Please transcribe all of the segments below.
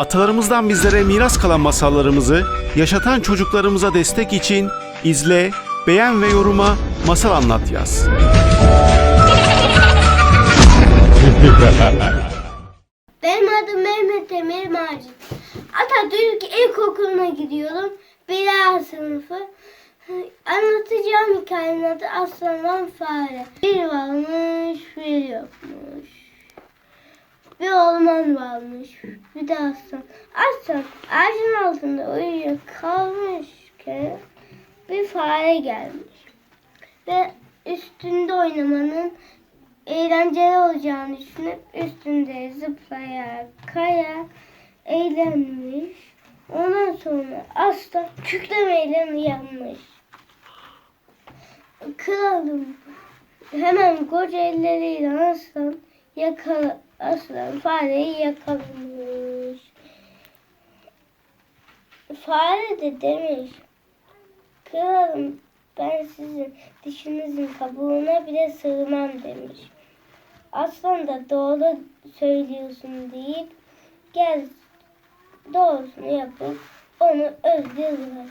Atalarımızdan bizlere miras kalan masallarımızı yaşatan çocuklarımıza destek için izle, beğen ve yoruma masal anlat yaz. Benim adım Mehmet Emir Macit. Atatürk İlkokulu'na gidiyorum. Bila sınıfı. Anlatacağım hikayenin adı Aslandan Fare. Bir varmış, bir yokmuş. Orman varmış, bir de aslan. Aslan ağacın altında uyuyor kalmışken bir fare gelmiş. Ve üstünde oynamanın eğlenceli olacağını düşünüp üstünde zıplayarak kayarak eğlenmiş. Ondan sonra aslan kükremeyle uyanmış. Kralım hemen koca elleriyle aslan yakala, aslan fareyi yakalamış. Fare de demiş kralım ben sizin dişinizin kabuğuna bile sığmam demiş. Aslan da doğru söylüyorsun deyip gel doğrusunu yapıp onu öldürürler.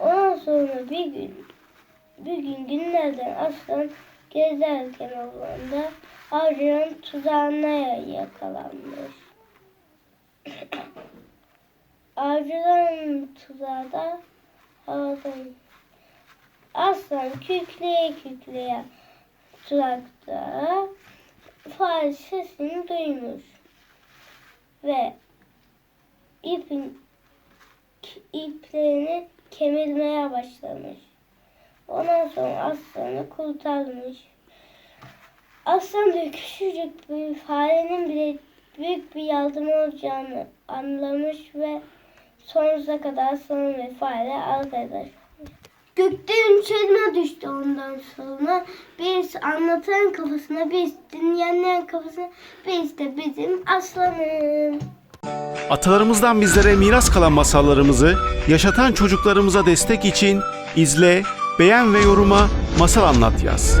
Ondan sonra bir gün bir gün günlerden aslan gezerken ormanda avcının tuzağına yakalanmış. Avcıların tuzağı da havadaymış. Aslan kükreye kükreye tuzakta fare sesini duymuş ve ipin iplerini kemirmeye başlamış. Ondan sonra aslanı kurtarmış. Aslan da küçücük bir farenin bile büyük bir yardım olacağını anlamış ve sonsuza kadar aslan ve fare arkadaş Gökten çelme düştü ondan sonra. Birisi anlatan kafasına, birisi dinleyenlerin kafasına, birisi de bizim aslanım. Atalarımızdan bizlere miras kalan masallarımızı yaşatan çocuklarımıza destek için izle, beğen ve yoruma masal anlat yaz.